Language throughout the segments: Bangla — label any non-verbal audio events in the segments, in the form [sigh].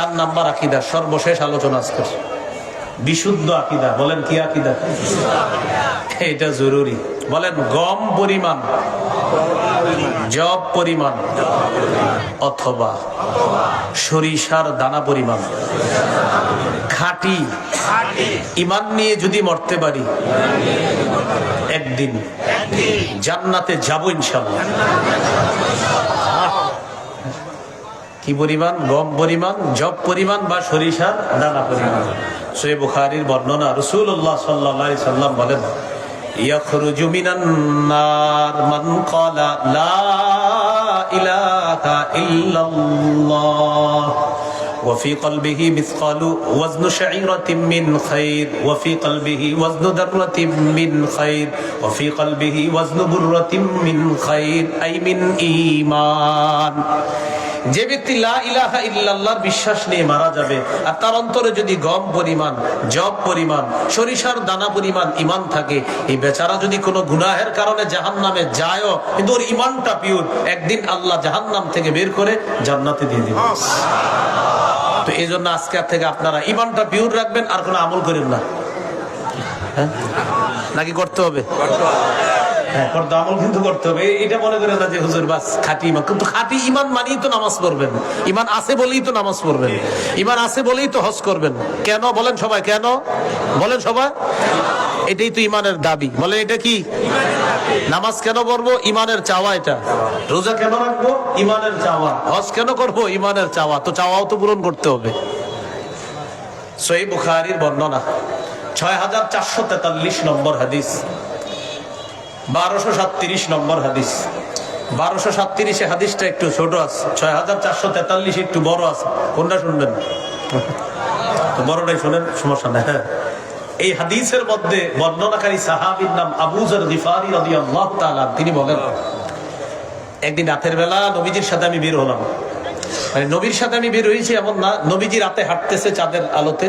চার নাম্বার আকিদা, সর্বশেষ আলোচনা আজকের। বিশুদ্ধ আকিদা, বলেন কি আকিদা? এটা জরুরি। বলেন, গম পরিমাণ জব পরিমাণ, অথবা সরিষার দানা পরিমাণ। খাঁটি, ইমান নিয়ে যদি মরতে পারি, একদিন জান্নাতে যাব ইনশাল্লাহ। কি পরিমাণ গম পরিমাণ জব পরিমাণ বা সরিষার দানা পরিমাণ সৈয় বুখারির বর্ণনা রসুল্লাহ সাল্লাহ সাল্লাম বলেন يخرج من النار من قال لا إله إلا الله وفي قلبه مثقال وزن شعيرة من خير وفي قلبه وزن ذرة من خير وفي قلبه وزن برة من خير أي من إيمان যে ব্যক্তি লা ইলাহা ইল্লাল্লাহর বিশ্বাস নিয়ে মারা যাবে আর তার অন্তরে যদি গম পরিমাণ জব পরিমাণ সরিষার দানা পরিমাণ ইমান থাকে এই বেচারা যদি কোনো গুনাহের কারণে জাহান নামে যায়ও কিন্তু ওর ইমানটা পিওর একদিন আল্লাহ জাহান নাম থেকে বের করে জান্নাতে দিয়ে দিবে। তো এই জন্য আজকে আর থেকে আপনারা ইমানটা পিওর রাখবেন আর কোনো আমল করেন না। হ্যাঁ? নাকি করতে হবে? হ্যাঁ করতে আমল কিন্তু করতে হবে। এটা মনে করে না যে হুজুর বাস খাঁটি ইমান। কিন্তু খাঁটি ইমান মানেই তো নামাজ পড়বেন। ইমান আছে বলেই তো নামাজ পড়বেন। ইমান আছে বলেই তো হজ করবেন। কেন? বলেন সবাই কেন? বলেন সবাই। এটাই তো ইমানের দাবি। বলেন এটা কি? নামাজ কেন পড়ব? ইমানের চাওয়া এটা। রোজা কেন রাখব? ইমানের চাওয়া। হজ কেন করব? ইমানের চাওয়া। তো চাওয়াও তো পূরণ করতে হবে। সই বুখারির বর্ণনা। ছয় হাজার চারশো তেতাল্লিশ নম্বর হাদিস। বারোশো সাতত্রিশ নম্বর হাদিস। বারোশো সাতত্রিশে হাদিসটা একটু ছোট আছে। ছয় হাজার চারশো তেতাল্লিশ একটু বড় আছে। সমস্যা হ্যাঁ। এই হাদিসের মধ্যে বর্ণনাকারী সাহাবির নাম আবুজর তিনি বলেন, একদিন রাতের বেলা নবীজির সাথে আমি বের হলাম। মানে নবীর সাথে আমি বের হয়েছি এমন না, নবীজি রাতে হাঁটতেছে চাঁদের আলোতে।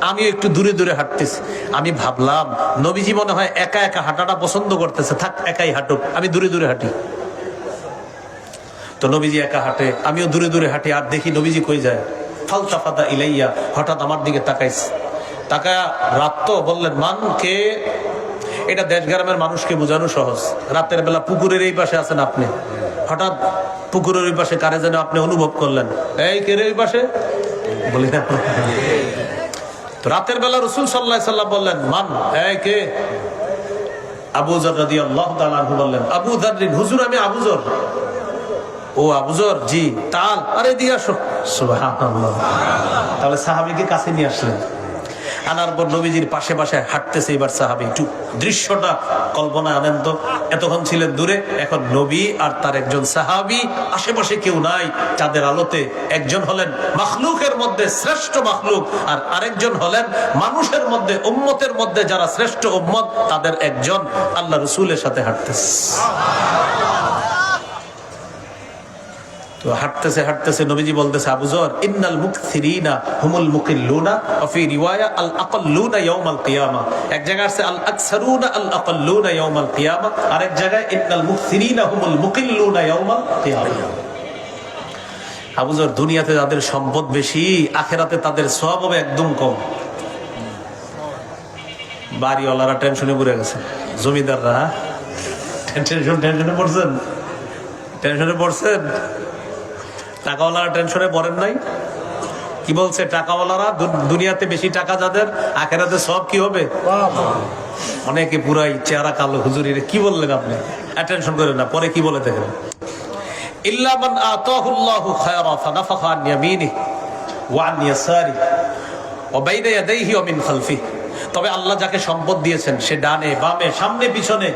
আমিও একটু দূরে দূরে হাঁটতেছি। আমি ভাবলাম, নবীজি মনে হয় একা একা হাঁটাটা পছন্দ করতেছে। থাক, একাই হাঁটুক। আমি দূরে দূরে হাঁটি। তো নবীজি একা হাঁটে, আমিও দূরে দূরে হাঁটি আর দেখি নবীজি কই যায়। ফালতাফাতা ইলাইয়া, হঠাৎ আমার দিকে তাকাইছে। তাকায়া রাত তো বললেন, মান কে? এটা দেশ গ্রামের মানুষকে বোঝানো সহজ। রাতের বেলা পুকুরের এই পাশে আছেন আপনি। হঠাৎ পুকুরের ওই পাশে কারে যেন আপনি অনুভব করলেন। এই কে রে ওই পাশে? বলি না। রাতের বেলা রসুল সাল্লাহ সাল্লাম বললেন, মান? কে? আবু জর রাদি আল্লাহ বললেন, আবু দারিন হুজুর আমি আবুজর ও আবুজর জি, তাল। আরে, দিয়ে আসো। তাহলে সাহাবিকে কাছে নিয়ে আসলেন। আনার পর নবীজির পাশে পাশে হাঁটতেছে এবার সাহাবি। একটু দৃশ্যটা কল্পনা আনেন তো। এতক্ষণ ছিলেন দূরে, এখন নবী আর তার একজন সাহাবি। আশেপাশে কেউ নাই, চাঁদের আলোতে একজন হলেন মাখলুকের মধ্যে শ্রেষ্ঠ মাখলুক আর আরেকজন হলেন মানুষের মধ্যে, উম্মতের মধ্যে যারা শ্রেষ্ঠ উম্মত, তাদের একজন। আল্লাহ রসুলের সাথে হাঁটতেছে। তো হাঁটতেছে হাঁটতেছে, নবীজি বলতেছে আবুজর ইন্নাল মুকথিরিনা হুমুল মুকিল্লুনা রিওয়ায়া আল ইয়াউমাল কিয়ামা। এক জায়গায় আছে আল আকসারুনা আল ইয়াউমাল কিয়ামা। আরেক জায়গায়, ইন্নাল মুকথিরিনা হুমুল মুকিল্লুনা ইয়াউমাল কিয়ামা। আবুজর দুনিয়াতে তাদের সম্পদ বেশি, আখেরাতে তাদের সব হবে একদম কম। বাড়িওয়ালারা টেনশনে পড়ে গেছে। জমিদাররা, টেনশন, টেনশনে পড়ছেন? টেনশনে পড়ছেন? টাকাওয়ালারা টেনশনে পড়েন নাই? কি বলছে টাকাওয়ালারা? দুনিয়াতে বেশি টাকা যাদের, আখেরাতে সব কি হবে? অনেকে পুরাই চেহারা কালো, হুজুরি কি বললেন আপনি? টেনশন করেন না, পরে কি বলে দেখেন। মান তবে আল্লাহ যাকে সম্পদ দিয়েছেন, সে ডানে বামে, সামনে, পিছনে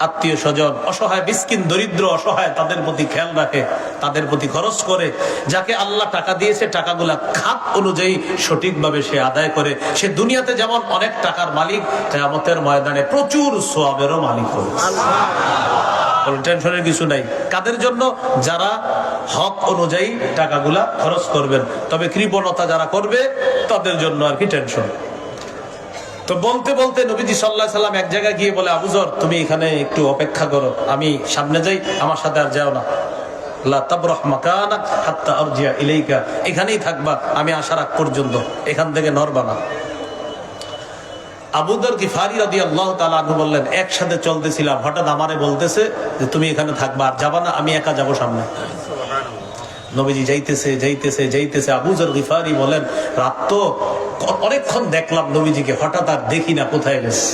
আত্মীয় স্বজন, অসহায় বিস্কিন দরিদ্র, অসহায়, তাদের প্রতি খেয়াল রাখে, তাদের প্রতি খরচ করে, যাকে আল্লাহ টাকা দিয়েছে, টাকাগুলা খাত অনুযায়ী সঠিকভাবে সে আদায় করে। সে দুনিয়াতে যেমন অনেক টাকার মালিক, কেয়ামতের ময়দানে প্রচুর সোয়াবেরও মালিক হবে টেনশনের কিছু নাই। কাদের জন্য? যারা হক অনুযায়ী টাকাগুলা খরচ করবেন। তবে কৃপণতা যারা করবে, তাদের জন্য আর কি টেনশন। তো বলতে বলতে নবীজি সাল্লাহ সাল্লাম এক জায়গায় গিয়ে বলে আবুজর তুমি এখানে একটু অপেক্ষা করো, আমি সামনে যাই, আমার সাথে আর যাও না। এখানেই থাকবা, আমি আসার আগ পর্যন্ত, এখান থেকে নড়বা না। আবুদর গিফারি রাদি আল্লাহ তালা বললেন, একসাথে চলতেছিলাম, হঠাৎ আমারে বলতেছে যে, তুমি এখানে থাকবা, আর যাবা না, আমি একা যাব সামনে। নবীজি যাইতেছে যাইতেছে যাইতেছে। আবুজর গিফারি বলেন রাত তো অনেকক্ষণ দেখলাম নবীজিকে হঠাৎ আর দেখি না কোথায় গেছে।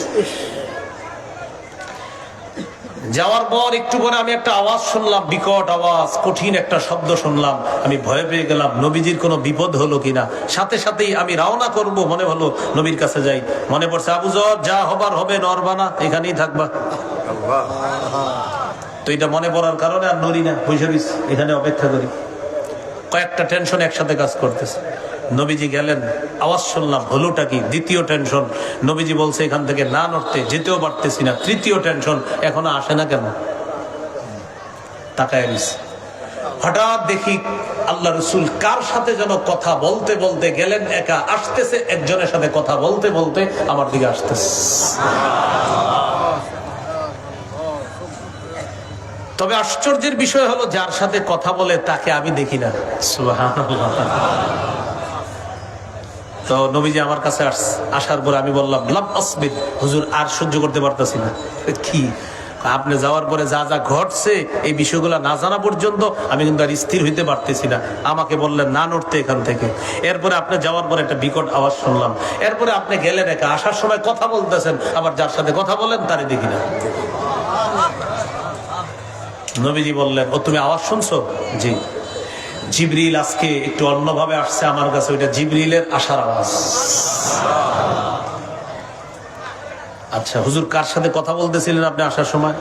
যাওয়ার পর একটু পরে আমি একটা আওয়াজ শুনলাম বিকট আওয়াজ কঠিন একটা শব্দ শুনলাম। আমি ভয় পেয়ে গেলাম নবীজির কোনো বিপদ হলো কিনা। সাথে সাথেই আমি রওনা করব মনে হলো নবীর কাছে যাই। মনে পড়ছে আবুজর যা হবার হবে নরবানা এখানেই থাকবা। তো এটা মনে পড়ার কারণে আর নড়ি না রইছি, এখানে অপেক্ষা করি। কয়েকটা টেনশন একসাথে কাজ করতেছে। নবীজি গেলেন, আওয়াজ শুনলাম, হলোটা কি? দ্বিতীয় টেনশন নবীজি বলছে, এখান থেকে না নড়তে, যেতেও পারতেছি না। তৃতীয় টেনশন এখনও আসে না কেন? তাকায় রইছে। হঠাৎ দেখি আল্লাহ রসুল কার সাথে যেন কথা বলতে বলতে গেলেন, একা আসতেছে, একজনের সাথে কথা বলতে বলতে আমার দিকে আসতেছে। তবে আশ্চর্যের বিষয় হলো যার সাথে কথা বলে তাকে আমি দেখি না। তো নবীজি আমার কাছে আসার পর আমি বললাম লাম আসবিদ হুজুর আর সহ্য করতে পারতাছি না। কি? আপনি যাওয়ার পরে যা যা ঘটছে এই বিষয়গুলো না জানা পর্যন্ত আমি কিন্তু আর স্থির হইতে পারতেছি না। আমাকে বললেন না নড়তে এখান থেকে। এরপরে আপনি যাওয়ার পরে একটা বিকট আওয়াজ শুনলাম। এরপরে আপনি গেলেন একা আসার সময় কথা বলতেছেন আবার যার সাথে কথা বলেন তারে দেখি না। নবীজি বললেন, ও, তুমি আওয়াজ শুনছো? জি। জিবরিল আজকে একটু অন্যভাবে আসছে আমার কাছে, ওইটা জিবরিলের আসার আওয়াজ। আচ্ছা হুজুর কার সাথে কথা বলতেছিলেন আপনি আসার সময়?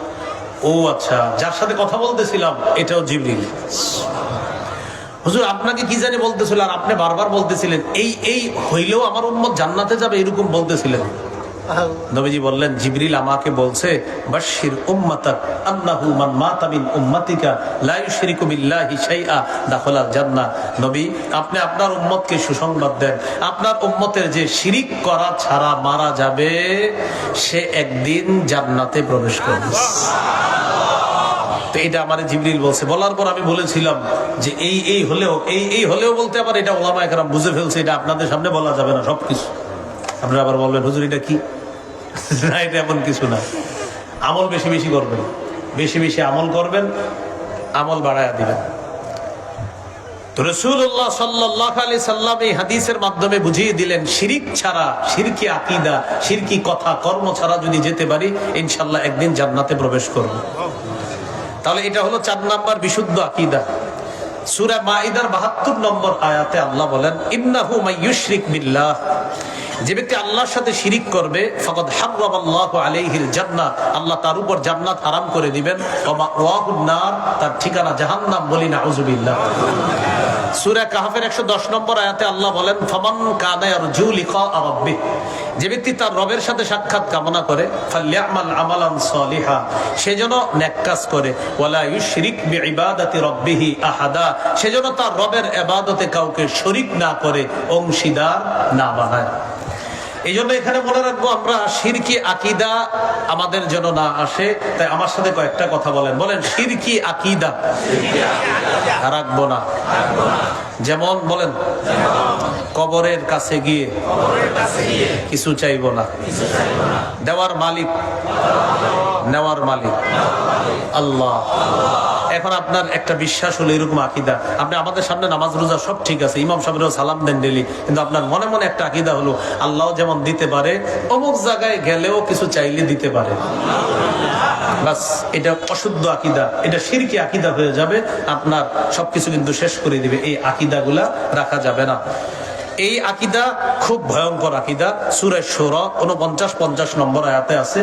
ও আচ্ছা যার সাথে কথা বলতেছিলাম, এটাও জিবরিল। হুজুর, আপনাকে কি জানি বলতেছিল আর আপনি বারবার বলতেছিলেন, এই এই হইলেও আমার উম্মত জান্নাতে যাবে, এরকম বলতেছিলেন। নবীজি বললেন, জিবরিল আমাকে বলছে বাশির উম্মাতাক আন্নাহু মান মাতা মিন উম্মাতিকা, লা ইউশরিকু বিল্লাহি শাইআ, দাখালাল জান্নাহ। নবী, আপনি আপনার উম্মতকে সুসংবাদ দেন। আপনার উম্মতের যে শিরিক করা ছাড়া মারা যাবে, সে একদিন জান্নাতে প্রবেশ করবে। তো এটা আমার জিবরিল বলছে। বলার পর আমি বলেছিলাম যে এই এই হলেও, এই এই হলেও বলতে আবার এটা ওলামা একরাম বুঝে ফেলছে, এটা আপনাদের সামনে বলা যাবে না সবকিছু। আপনারা আবার বলবেন, হুজুর, এটা কি? [laughs] এটা এমন কিছু না। আমল বেশি বেশি করবেন। বেশি বেশি আমল করবেন, আমল বাড়ায়া দিবেন। কথা, কর্ম ছাড়া যদি যেতে পারি ইনশাল্লাহ একদিন জান্নাতে প্রবেশ করব। তাহলে এটা হলো চার নাম্বার বিশুদ্ধ আকিদা। সুরা মাইদার বাহাত্তর নম্বর আয়াতে আল্লাহ বলেন, ইন্নাহু মাইয়ুশরিক যে ব্যক্তি আল্লাহর সাথে শিরিক করবে ফকত হারামাল্লাহু আলাইহিল জান্নাহ, আল্লাহ তার উপর জান্নাত হারাম করে দিবেন। তার ঠিকানা জাহান্নাম বলি নাউজুবিল্লাহ সূরা কাহফের 110 নম্বর আয়াতে আল্লাহ বলেন, ফামান ইয়ারজু লিকা রাব্বিহ যে ব্যক্তি তার রবের সাথে সাক্ষাৎ কামনা করে, ফালিয়ামাল আমালান সলিহা নেক কাজ করে, ওয়ালা ইউশরিক বিইবাদাতি রাব্বিহি আহাদা সেজন্য তার রবের ইবাদতে কাউকে শরীক না করে, অংশীদার না বানায়। এই জন্য এখানে মনে রাখব আমরা শিরকি আকিদা আমাদের জন্য না আসে। তাই আমার সাথে কয়েকটা কথা বলেন। বলেন শিরকি আকিদা। রাখব না। যেমন বলেন, কবরের কাছে গিয়ে কিছু চাইব না। দেওয়ার মালিক, নেওয়ার মালিক। আল্লাহ। এখন আপনার একটা বিশ্বাস হলো এরকম আকিদা। আপনি আমাদের সামনে নামাজ, রোজা সব ঠিক আছে, ইমাম সাহেবেরও সালাম দেন ডেলি কিন্তু আপনার মনে মনে একটা আকিদা হলো, আল্লাহ যেমন দিতে পারে, অমুক জায়গায় গেলেও কিছু চাইলে দিতে পারে। এটা অশুদ্ধ আকিদা, এটা সিরকি আকিদা হয়ে যাবে, আপনার সবকিছু কিন্তু শেষ করে দিবে, এই আকিদাগুলা রাখা যাবে না। এই আকিদা খুব ভয়ঙ্কর আকিদা। সুরে সোরা উনপঞ্চাশ পঞ্চাশ নম্বর আয়াতে আছে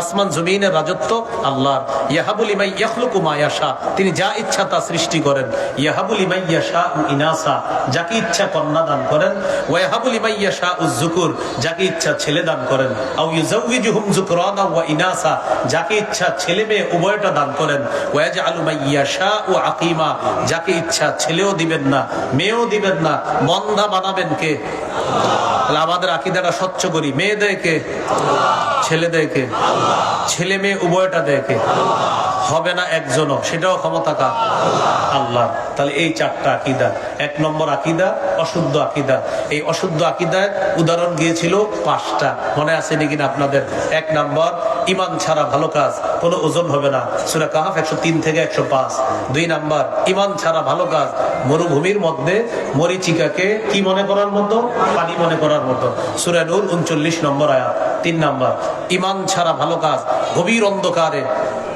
আসমান জমিনের রাজত্ব আল্লাহর। ইয়াহাবুল ইমাই ইয়াখলুকু তিনি যা ইচ্ছা তা সৃষ্টি করেন। ইয়াহাবুল ইমাই ইয়াশা ইনাসা। যাকে ইচ্ছা কন্যা দান করেন। ওয়া ইয়াহাবুল ইমাই ইয়াশা যাকে ইচ্ছা ছেলে দান করেন। আও ওয়া ইনাসা। যাকে ইচ্ছা ছেলে মেয়ে উভয়টা দান করেন। ওয়া ইয়াজআলু ওয়া আকিমা। যাকে ইচ্ছা ছেলেও দিবেন না মেয়েও দিবেন না বন্ধা বানাবেন কে? আমাদের আকিদাটা স্বচ্ছ করি। মেয়ে দেয় কে? ছেলে দেয় কে? ছেলে মেয়ে উভয়টা দেয় কে? হবে না একজনও, সেটাও ক্ষমতা কার? আল্লাহ। তাহলে এই চারটা আকিদা। এক নম্বর আকিদা, অশুদ্ধ আকিদা। এই অশুদ্ধ আকিদায় উদাহরণ গিয়েছিল পাঁচটা। মনে আছে নাকি আপনাদের? এক নম্বর, ইমান ছাড়া ভালো কাজ, কোনো ওজন হবে না। সুরা কাহাফ একশো তিন থেকে একশো পাঁচ। দুই নাম্বার, ইমান ছাড়া ভালো কাজ, মরুভূমির মধ্যে মরিচিকাকে কি মনে করার মতো? পানি মনে করার মতো। সুরা উনচল্লিশ নম্বর আয়াত। তিন নাম্বার, ইমান ছাড়া ভালো কাজ, গভীর অন্ধকারে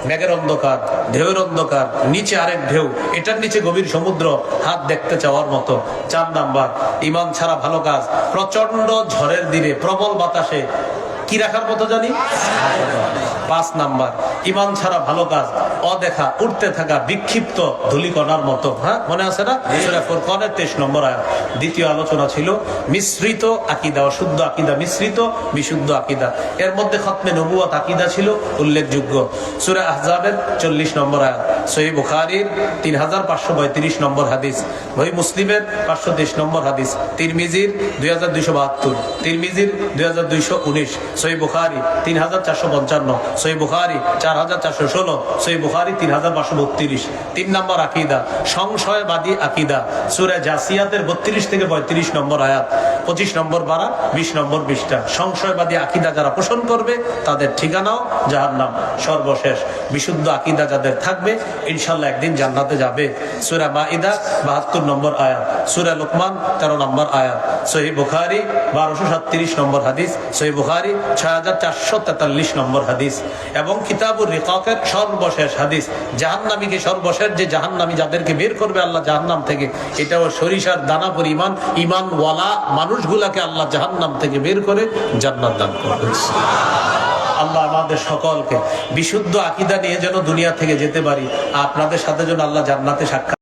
মেঘের অন্ধকার, ঢেউয়ের অন্ধকার, নিচে আরেক ঢেউ, এটার নিচে গভীর সমুদ্র, হাত দেখতে চাওয়ার মতো। চার নাম্বার, ইমান ছাড়া ভালো কাজ প্রচণ্ড ঝড়ের দিনে প্রবল বাতাসে কি রাখার মতো জানি? পাঁচ নাম্বার ইমান ছাড়া ভালো কাজ অদেখা উঠতে থাকা বিক্ষিপ্ত ধুলিকণার মতো। হ্যাঁ মনে আছে না? ফোরকনের তেইশ নম্বর আয়াত। দ্বিতীয় আলোচনা ছিল মিশ্রিত আকিদা অশুদ্ধ আকিদা মিশ্রিত বিশুদ্ধ আকিদা। এর মধ্যে খতমে নবুয়াত আকিদা ছিল উল্লেখযোগ্য। সুরা আহজাবের চল্লিশ নম্বর আয়াত। সহি বুখারির তিন হাজার পাঁচশো পঁয়ত্রিশ নম্বর হাদিস। বই মুসলিমের পাঁচশো তেইশ নম্বর হাদিস। তিরমিজির দুই হাজার দুইশো বাহাত্তর। তিরমিজির দুই হাজার দুইশো উনিশ। সহি বুখারি তিন হাজার চারশো পঞ্চান্ন। সহি বুখারি চার হাজার চারশো ষোলো বুখারি তিন হাজার পাঁচশো বত্রিশ। তিন নম্বর আকিদা, সংশয়বাদী আকিদা, সুরা জাসিয়াতের বত্রিশ থেকে পঁয়ত্রিশ নম্বর আয়াত, পঁচিশ নম্বর বারা, বিশ নম্বর বিশটা সংশয়বাদী আকিদা যারা পোষণ করবে, তাদের ঠিকানাও যাহার নাম সর্বশেষ, বিশুদ্ধ আকিদা যাদের থাকবে ইনশাল্লাহ একদিন জান্নাতে যাবে। সুরা মাইদা বাহাত্তর নম্বর আয়াত। সুরা লোকমান, তেরো নম্বর আয়াত। সহি বুখারি, বারোশো সাতত্রিশ নম্বর হাদিস। সহি বুখারি, ছয় হাজার চারশো তেতাল্লিশ নম্বর হাদিস। এবং রিকাকের সর্বশেষ হাদিস। জাহান্নামীকে সর্বশেষ যে জাহান্নামী যাদেরকে বের করবে আল্লাহ জাহান্নাম থেকে, এটাও সরিষার দানা পরিমাণ, ইমানওয়ালা মানুষগুলাকে আল্লাহ জাহান্নাম থেকে বের করে জান্নাত দান করবে। আল্লাহ আমাদের সকলকে বিশুদ্ধ আকিদা নিয়ে যেন দুনিয়া থেকে যেতে পারি আপনাদের সাথে যেন আল্লাহ জান্নাতে সাক্ষাৎ